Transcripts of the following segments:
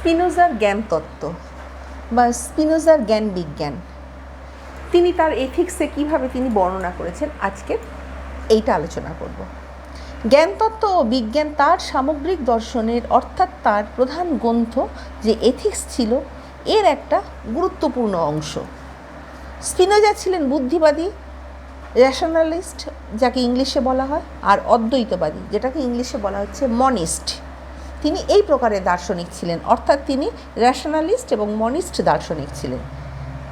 স্পিনোজার জ্ঞান তত্ত্ব বা স্পিনোজার জ্ঞান বিজ্ঞান। তিনি তার এথিক্সে কীভাবে তিনি বর্ণনা করেছেন, আজকে এইটা আলোচনা করব। জ্ঞানতত্ত্ব ও বিজ্ঞান তার সামগ্রিক দর্শনের, অর্থাৎ তার প্রধান গ্রন্থ যে এথিক্স ছিল, এর একটা গুরুত্বপূর্ণ অংশ। স্পিনোজা ছিলেন বুদ্ধিবাদী র্যাশনালিস্ট যাকে ইংলিশে বলা হয়, আর অদ্বৈতবাদী, যেটাকে ইংলিশে বলা হচ্ছে মনিস্ট। তিনি এই প্রকারের দার্শনিক ছিলেন, অর্থাৎ তিনি র্যাশনালিস্ট এবং মনিস্ট দার্শনিক ছিলেন।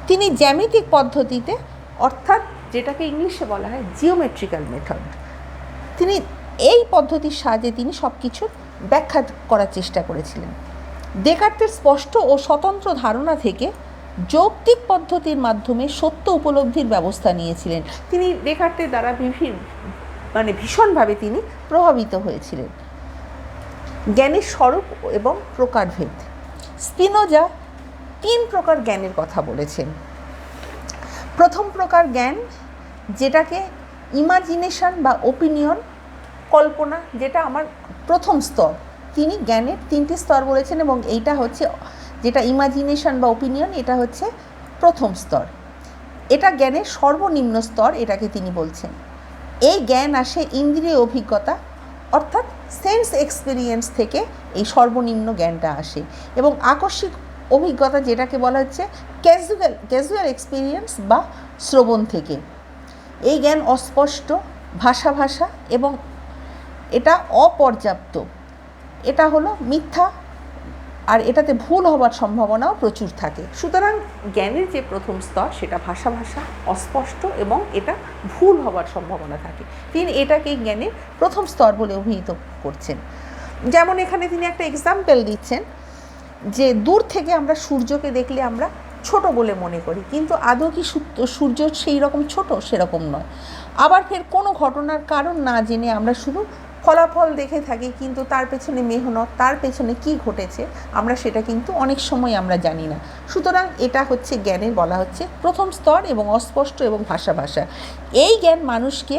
তিনি জ্যামিতিক পদ্ধতিতে, অর্থাৎ যেটাকে ইংলিশে বলা হয় জিওমেট্রিক্যাল মেথড তিনি এই পদ্ধতির সাহায্যে তিনি সব কিছুর ব্যাখ্যা করার চেষ্টা করেছিলেন। দেকার্তের স্পষ্ট ও স্বতন্ত্র ধারণা থেকে যৌক্তিক পদ্ধতির মাধ্যমে সত্য উপলব্ধির ব্যবস্থা নিয়েছিলেন। তিনি দেকার্তের দ্বারা বিভিন্ন মানে ভীষণভাবে তিনি প্রভাবিত হয়েছিলেন। জ্ঞানের স্বরূপ এবং প্রকারভেদ। স্পিনোজা তিন প্রকার জ্ঞানের কথা বলেছেন। প্রথম প্রকার জ্ঞান, যেটাকে ইমাজিনেশন বা ওপিনিয়ন কল্পনা, যেটা আমার প্রথম স্তর, তিনি জ্ঞানের তিনটি স্তর বলেছেন এবং এইটা হচ্ছে, যেটা ইমাজিনেশন বা ওপিনিয়ন, এটা হচ্ছে প্রথম স্তর। এটা জ্ঞানের সর্বনিম্ন স্তর, এটাকে তিনি বলছেন। এই জ্ঞান আসে ইন্দ্রিয় অভিজ্ঞতা, অর্থাৎ সেন্স এক্সপিরিয়েন্স থেকে এই সর্বনিম্ন জ্ঞানটা আসে এবং আকস্মিক অভিজ্ঞতা যেটাকে বলা হচ্ছে ক্যাজুয়াল ক্যাজুয়াল এক্সপিরিয়েন্স বা শ্রবণ থেকে। এই জ্ঞান অস্পষ্ট, ভাষা ভাষা এবং এটা অপর্যাপ্ত। এটা হলো মিথ্যা আর এটাতে ভুল হবার সম্ভাবনাও প্রচুর থাকে। সুতরাং জ্ঞানের যে প্রথম স্তর, সেটা ভাষা ভাষা, অস্পষ্ট এবং এটা ভুল হবার সম্ভাবনা থাকে। তিনি এটাকে জ্ঞানের প্রথম স্তর বলে অভিহিত করছেন। যেমন এখানে তিনি একটা এক্সাম্পল দিচ্ছেন যে দূর থেকে আমরা সূর্যকে দেখলে আমরা ছোট বলে মনে করি, কিন্তু আদৌ কি সূর্য সেই রকম ছোট? সেরকম নয়। আবার ফের কোনো ঘটনার কারণ না জেনে আমরা শুধু ফলাফল দেখে থাকি, কিন্তু তার পেছনে মেহনত, তার পেছনে কি ঘটেছে, আমরা সেটা কিন্তু অনেক সময় আমরা জানি না। সুতরাং এটা হচ্ছে জ্ঞানের বলা হচ্ছে প্রথম স্তর এবং অস্পষ্ট এবং ভাষা ভাষা। এই জ্ঞান মানুষকে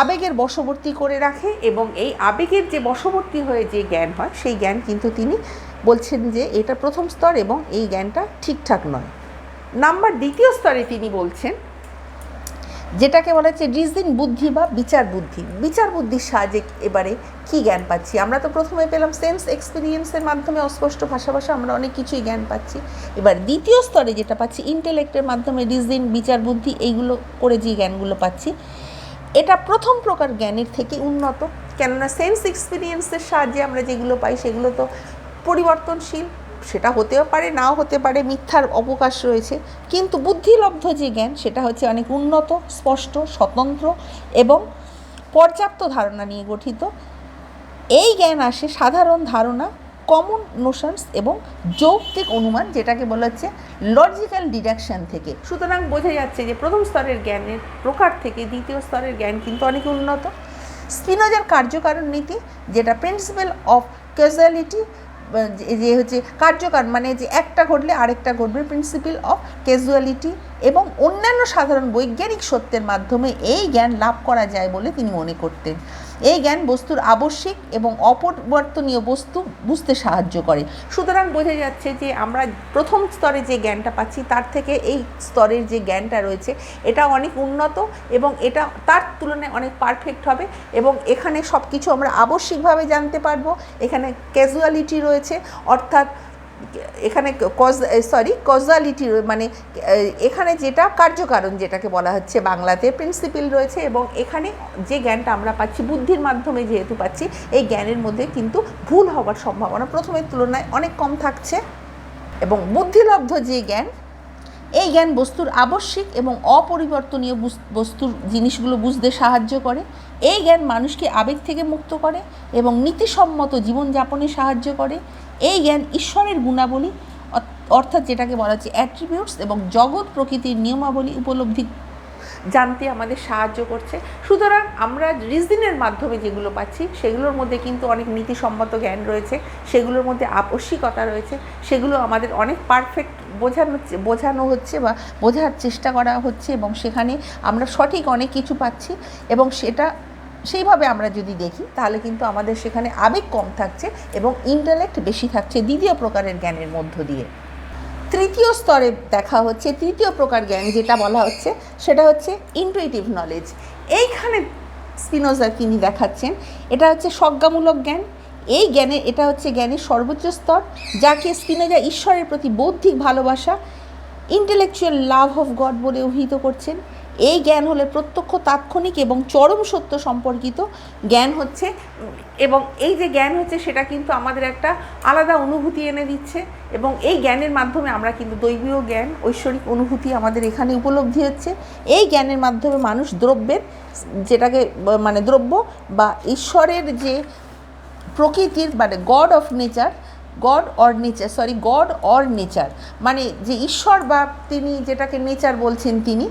আবেগের বশবর্তী করে রাখে এবং এই আবেগের যে বশবর্তী হয়ে যে জ্ঞান হয়, সেই জ্ঞান কিন্তু তিনি বলছেন যে এটা প্রথম স্তর এবং এই জ্ঞানটা ঠিকঠাক নয়। নাম্বার দ্বিতীয় স্তরে তিনি বলছেন যেটাকে বলা হচ্ছে রিজিন বুদ্ধি বা বিচার বুদ্ধি। বিচার বুদ্ধির সাহায্যে এবারে কি জ্ঞান পাচ্ছি? আমরা তো প্রথমে পেলাম সেন্স এক্সপিরিয়েন্সের মাধ্যমে অস্পষ্ট ভাষা ভাষা আমরা অনেক কিছুই জ্ঞান পাচ্ছি। এবার দ্বিতীয় স্তরে যেটা পাচ্ছি ইন্টেলেক্টের মাধ্যমে রিজিন, বিচার বুদ্ধি, এইগুলো করে যে জ্ঞানগুলো পাচ্ছি, এটা প্রথম প্রকার জ্ঞানের থেকে উন্নত। কেননা সেন্স এক্সপিরিয়েন্সের সাহায্যে আমরা যেগুলো পাই, সেগুলো তো পরিবর্তনশীল। সেটা হতেও পারে, নাও হতে পারে, মিথ্যার অবকাশ রয়েছে। কিন্তু বুদ্ধিলব্ধ যে জ্ঞান, সেটা হচ্ছে অনেক উন্নত, স্পষ্ট, স্বতন্ত্র এবং পর্যাপ্ত ধারণা নিয়ে গঠিত। এই জ্ঞান আসে সাধারণ ধারণা কমন নোশনস এবং যৌক্তিক অনুমান, যেটাকে বলা হচ্ছে লজিক্যাল ডিডাকশন থেকে। সুতরাং বোঝা যাচ্ছে যে প্রথম স্তরের জ্ঞানের প্রকার থেকে দ্বিতীয় স্তরের জ্ঞান কিন্তু অনেক উন্নত। স্পিনোজার কার্যকারণ নীতি, যেটা প্রিন্সিপাল অফ ক্যাজুয়ালিটি যে হচ্ছে কার্যকর মানে যে একটা ঘটলে আরেকটা ঘটবে প্রিন্সিপাল অফ ক্যাজুয়ালিটি এবং অন্যান্য সাধারণ বৈজ্ঞানিক সত্যের মাধ্যমে এই জ্ঞান লাভ করা যায় বলে তিনি মনে করতেন। এই জ্ঞান বস্তুর আবশ্যিক এবং অপরিবর্তনীয় বস্তু বুঝতে সাহায্য করে। সুতরাং বোঝা যাচ্ছে যে আমরা প্রথম স্তরে যে জ্ঞানটা পাচ্ছি, তার থেকে এই স্তরের যে জ্ঞানটা রয়েছে, এটা অনেক উন্নত এবং এটা তার তুলনায় অনেক পারফেক্ট হবে এবং এখানে সব কিছু আমরা আবশ্যিকভাবে জানতে পারব। এখানে ক্যাজুয়ালিটি রয়েছে, অর্থাৎ এখানে কজ সরি কজালিটি মানে এখানে যেটা কার্যকারণ যেটাকে বলা হচ্ছে বাংলাতে প্রিন্সিপিল রয়েছে এবং এখানে যে জ্ঞানটা আমরা পাচ্ছি, বুদ্ধির মাধ্যমে যেহেতু পাচ্ছি, এই জ্ঞানের মধ্যে কিন্তু ভুল হওয়ার সম্ভাবনা প্রথমের তুলনায় অনেক কম থাকছে এবং বুদ্ধিলব্ধ যে জ্ঞান এই জ্ঞান বস্তুর আবশ্যিক এবং অপরিবর্তনীয় বস্তুর জিনিসগুলো বুঝতে সাহায্য করে। এই জ্ঞান মানুষকে আবেগ থেকে মুক্ত করে এবং নীতিসম্মত জীবনযাপনে সাহায্য করে। এই জ্ঞান ঈশ্বরের গুণাবলী অর্থাৎ যেটাকে বলা হচ্ছে অ্যাট্রিবিউটস এবং জগৎ প্রকৃতির নিয়মাবলী উপলব্ধি জানতে আমাদের সাহায্য করছে। সুতরাং আমরা রিজনিংয়ের মাধ্যমে যেগুলো পাচ্ছি, সেগুলোর মধ্যে কিন্তু অনেক নীতিসম্মত জ্ঞান রয়েছে, সেগুলোর মধ্যে আবশ্যিকতা রয়েছে, সেগুলো আমাদের অনেক পারফেক্ট বোঝানো বোঝানো হচ্ছে বা বোঝার চেষ্টা করা হচ্ছে এবং সেখানে আমরা সঠিক অনেক কিছু পাচ্ছি এবং সেটা সেইভাবে আমরা যদি দেখি, তাহলে কিন্তু আমাদের সেখানে আবেগ কম থাকছে এবং ইন্টালেক্ট বেশি থাকছে দ্বিতীয় প্রকারের জ্ঞানের মধ্য দিয়ে। তৃতীয় স্তরে দেখা হচ্ছে, তৃতীয় প্রকার জ্ঞান যেটা বলা হচ্ছে, সেটা হচ্ছে ইন্টুইটিভ নলেজ এইখানে স্পিনোজার তিনি দেখাচ্ছেন, এটা হচ্ছে সজ্ঞামূলক জ্ঞান। এই জ্ঞানে, এটা হচ্ছে জ্ঞানের সর্বোচ্চ স্তর, যাকে স্পিনোজা ঈশ্বরের প্রতি বৌদ্ধিক ভালোবাসা ইন্টেলেকচুয়াল লাভ অফ গড বলে অভিহিত করছেন। এই জ্ঞান হলে প্রত্যক্ষ, তাৎক্ষণিক এবং চরম সত্য সম্পর্কিত জ্ঞান হচ্ছে, এবং এই যে জ্ঞান হচ্ছে, সেটা কিন্তু আমাদের একটা আলাদা অনুভূতি এনে দিচ্ছে, এবং এই জ্ঞানের মাধ্যমে আমরা কিন্তু দৈবীয় জ্ঞান, ঐশ্বরিক অনুভূতি আমাদের এখানে উপলব্ধি হচ্ছে। এই জ্ঞানের মাধ্যমে মানুষ দ্রব্যের, যেটাকে মানে দ্রব্য বা ঈশ্বরের যে প্রকৃতির মানে God of nature God or nature sorry God or nature মানে যে ঈশ্বর বা তিনি যেটাকে নেচার বলছেন তিনি,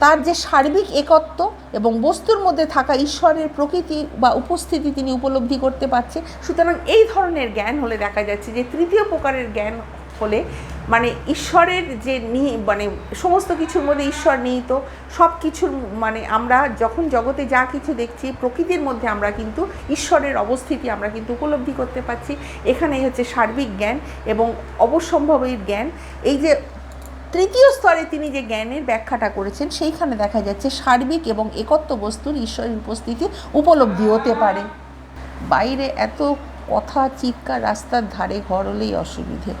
তার যে সার্বিক একত্ব এবং বস্তুর মধ্যে থাকা ঈশ্বরের প্রকৃতি বা উপস্থিতি তিনি উপলব্ধি করতে পারছে। সুতরাং এই ধরনের জ্ঞান হলে দেখা যাচ্ছে যে তৃতীয় প্রকারের জ্ঞান হলে মানে ঈশ্বরের যে মানে সমস্ত কিছুর মধ্যে ঈশ্বর নিহিত সব কিছুর মানে আমরা যখন জগতে যা কিছু দেখছি, প্রকৃতির মধ্যে আমরা কিন্তু ঈশ্বরের অবস্থিতি আমরা কিন্তু উপলব্ধি করতে পারছি। এখানেই হচ্ছে সার্বিক জ্ঞান এবং অবসম্ভবের জ্ঞান। এই যে তৃতীয় স্তরে তিনি যে জ্ঞানের ব্যাখ্যাটা করেছেন, সেইখানে দেখা যাচ্ছে সার্বিক এবং একত্ব বস্তুর ঈশ্বরের উপস্থিতি উপলব্ধি হতে পারে। বাইরে এত কথা, চিৎকার, রাস্তার ধারে ঘর হলেই অসুবিধে।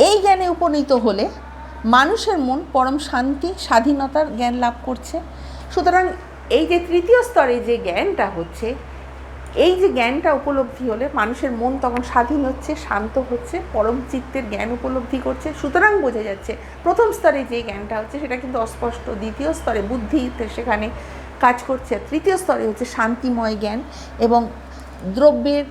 এই জ্ঞানে উপনীত হলে মানুষের মন পরম শান্তি, স্বাধীনতার জ্ঞান লাভ করছে। সুতরাং এই যে তৃতীয় স্তরে যে জ্ঞানটা হচ্ছে, এই যে জ্ঞানটা উপলব্ধি হলে মানুষের মন তখন স্বাধীন হচ্ছে, শান্ত হচ্ছে, পরম চিত্তের জ্ঞান উপলব্ধি করছে। সুতরাং বোঝা যাচ্ছে প্রথম স্তরে যে জ্ঞানটা হচ্ছে সেটা কিন্তু অস্পষ্ট, দ্বিতীয় স্তরে বুদ্ধিতে সেখানে কাজ করছে, তৃতীয় স্তরে হচ্ছে শান্তিময় জ্ঞান এবং দ্রব্যের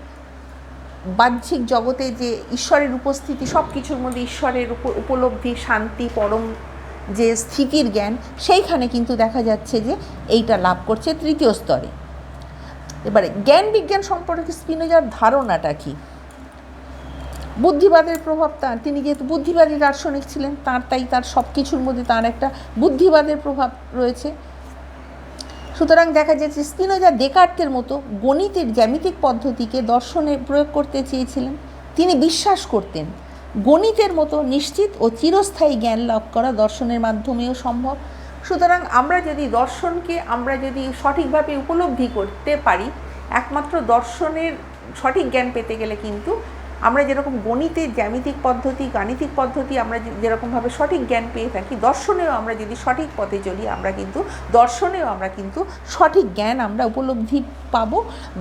বাহ্যিক জগতে যে ঈশ্বরের উপস্থিতি সব কিছুর মধ্যে ঈশ্বরের উপ- উপলব্ধি, শান্তি, পরম যে স্থিতির জ্ঞান, সেইখানে কিন্তু দেখা যাচ্ছে যে এইটা লাভ করছে তৃতীয় স্তরে। এবারে জ্ঞান বিজ্ঞান সম্পর্কে স্পিনোজার ধারণাটা কি? বুদ্ধিবাদের প্রভাব তার তিনি যেহেতু বুদ্ধিবাদী দার্শনিক ছিলেন, তার তাই তার সব কিছুর মধ্যে তার একটা বুদ্ধিবাদের প্রভাব রয়েছে। সুতরাং দেখা যাচ্ছে স্পিনোজা দেকার্তের মতো গণিতের জ্যামিতিক পদ্ধতিকে দর্শনে প্রয়োগ করতে চেয়েছিলেন। তিনি বিশ্বাস করতেন, গণিতের মতো নিশ্চিত ও চিরস্থায়ী জ্ঞান লাভ করা দর্শনের মাধ্যমেও সম্ভব। সুতরাং আমরা যদি দর্শনকে আমরা যদি সঠিকভাবে উপলব্ধি করতে পারি, একমাত্র দর্শনের সঠিক জ্ঞান পেতে গেলে কিন্তু আমরা যেরকম গণিতের জ্যামিতিক পদ্ধতি, গাণিতিক পদ্ধতি আমরা যেরকমভাবে সঠিক জ্ঞান পেয়ে থাকি, দর্শনেও আমরা যদি সঠিক পথে চলি, আমরা কিন্তু দর্শনেও আমরা কিন্তু সঠিক জ্ঞান আমরা উপলব্ধি পাবো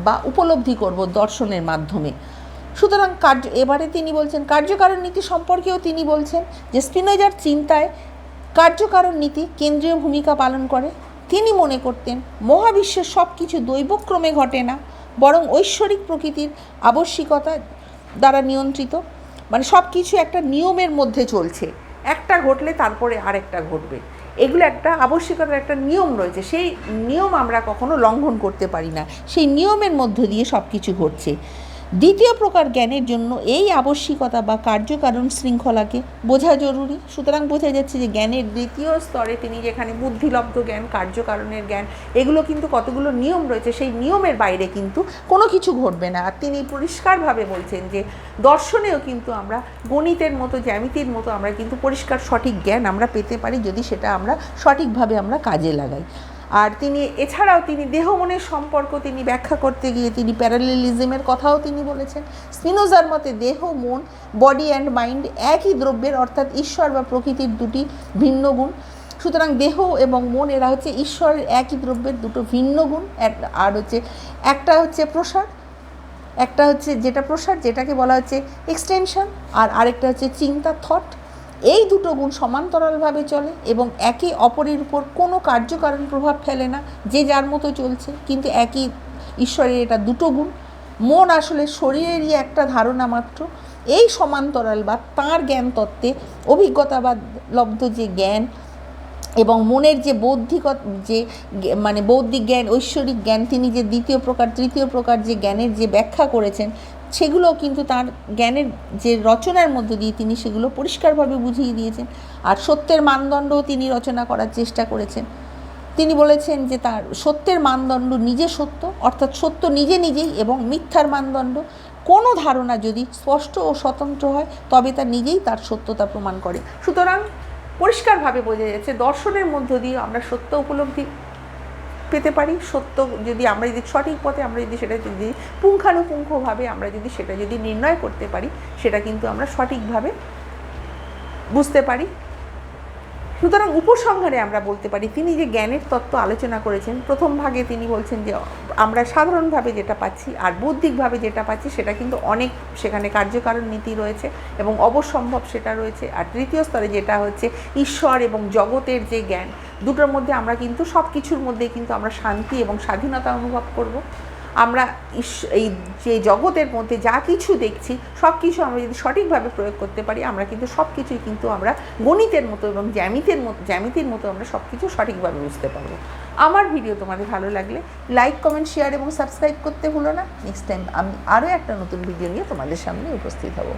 বা উপলব্ধি করব দর্শনের মাধ্যমে। সুতরাং কার্য এবারে তিনি বলছেন, কার্যকারণ নীতি সম্পর্কেও তিনি বলছেন যে স্পিনোজার চিন্তায় কার্যকারণ নীতি কেন্দ্রীয় ভূমিকা পালন করে। তিনি মনে করতেন, মহাবিশ্বের সব কিছু দৈবক্রমে ঘটে না, বরং ঐশ্বরিক প্রকৃতির আবশ্যিকতা দ্বারা নিয়ন্ত্রিত। মানে সব কিছু একটা নিয়মের মধ্যে চলছে। একটা ঘটলে তারপরে আরেকটা ঘটবে। এগুলো একটা আবশ্যিকতার একটা নিয়ম রয়েছে। সেই নিয়ম আমরা কখনো লঙ্ঘন করতে পারি না। সেই নিয়মের মধ্য দিয়ে সব কিছু ঘটছে। দ্বিতীয় প্রকার জ্ঞানের জন্য এই আবশ্যিকতা বা কার্যকারণ শৃঙ্খলাকে বোঝা জরুরি। সুতরাং বোঝা যাচ্ছে যে জ্ঞানের দ্বিতীয় স্তরে তিনি যেখানে বুদ্ধিলব্ধ জ্ঞান, কার্যকারণের জ্ঞান, এগুলো কিন্তু কতগুলো নিয়ম রয়েছে, সেই নিয়মের বাইরে কিন্তু কোনো কিছু ঘটবে না। আর তিনি পরিষ্কারভাবে বলছেন যে দর্শনেও কিন্তু আমরা গণিতের মতো, জ্যামিতির মতো আমরা কিন্তু পরিষ্কার সঠিক জ্ঞান আমরা পেতে পারি যদি সেটা আমরা সঠিকভাবে আমরা কাজে লাগাই। আর তিনি, এছাড়াও তিনি দেহ মনের সম্পর্ক তিনি ব্যাখ্যা করতে গিয়ে তিনি প্যারালেলিজমের কথাও তিনি বলেছেন। স্পিনোজার মতে দেহ, মন, বডি অ্যান্ড মাইন্ড একই দ্রব্যের, অর্থাৎ ঈশ্বর বা প্রকৃতির দুটি ভিন্ন গুণ। সুতরাং দেহ এবং মন, এরা হচ্ছে ঈশ্বরের একই দ্রব্যের দুটো ভিন্ন গুণ। আর হচ্ছে, একটা হচ্ছে প্রসার, একটা হচ্ছে যেটা প্রসার, যেটাকে বলা হচ্ছে এক্সটেনশন আর আরেকটা হচ্ছে চিন্তা থট এই দুটো গুণ সমান্তরালভাবে চলে এবং একে অপরের উপর কোনো কার্যকারণ প্রভাব ফেলে না, যে যার মতো চলছে। কিন্তু একই ঈশ্বরের এটা দুটো গুণ। মন আসলে শরীরেরই একটা ধারণা মাত্র। এই সমান্তরাল বা তাঁর জ্ঞান তত্ত্বে অভিজ্ঞতা বা লব্ধ যে জ্ঞান এবং মনের যে বৌদ্ধিক, যে মানে বৌদ্ধিক জ্ঞান, ঐশ্বরিক জ্ঞান, তিনি যে দ্বিতীয় প্রকার, তৃতীয় প্রকার যে জ্ঞানের যে ব্যাখ্যা করেছেন সেগুলো কিন্তু তার জ্ঞানের যে রচনার মধ্য দিয়ে তিনি সেগুলো পরিষ্কারভাবে বুঝিয়ে দিয়েছেন। আর সত্যের মানদণ্ডও তিনি রচনা করার চেষ্টা করেছেন। তিনি বলেছেন যে তার সত্যের মানদণ্ড নিজে সত্য, অর্থাৎ সত্য নিজে নিজেই এবং মিথ্যার মানদণ্ড কোনো ধারণা যদি স্পষ্ট ও স্বতন্ত্র হয়, তবে তা নিজেই তার সত্যতা প্রমাণ করে। সুতরাং পরিষ্কারভাবে বোঝা যাচ্ছে দর্শনের মধ্য দিয়ে আমরা সত্য উপলব্ধি পেতে পারি, সত্য যদি আমরা যদি সঠিক পথে আমরা যদি সেটা যদি পুঙ্খানুপুঙ্খভাবে আমরা যদি সেটা যদি নির্ণয় করতে পারি, সেটা কিন্তু আমরা সঠিকভাবে বুঝতে পারি। সুতরাং উপসংহারে আমরা বলতে পারি, তিনি যে জ্ঞানের তত্ত্ব আলোচনা করেছেন, প্রথম ভাগে তিনি বলছেন যে, আমরা সাধারণভাবে যেটা পাচ্ছি আর বৌদ্ধিকভাবে যেটা পাচ্ছি, সেটা কিন্তু অনেক সেখানে কার্যকারণ নীতি রয়েছে এবং অবসম্ভব সেটা রয়েছে। আর তৃতীয় স্তরে যেটা হচ্ছে ঈশ্বর এবং জগতের যে জ্ঞান, দুটোর মধ্যে আমরা কিন্তু সব কিছুর মধ্যে কিন্তু আমরা শান্তি এবং স্বাধীনতা অনুভব করব। আমরা এই যে জগতের মধ্যে যা কিছু দেখছি, সব কিছু আমরা যদি সঠিকভাবে প্রয়োগ করতে পারি, আমরা কিন্তু সব কিছুই কিন্তু আমরা গণিতের মতো এবং জ্যামিতের মতো, জ্যামিতির মতো আমরা সব কিছু সঠিকভাবে বুঝতে পারব। আমার ভিডিও তোমাদের ভালো লাগলে লাইক কমেন্ট শেয়ার এবং সাবস্ক্রাইব করতে ভুলো না। নেক্সট টাইম আমি আরও একটা নতুন ভিডিও নিয়ে তোমাদের সামনে উপস্থিত হব।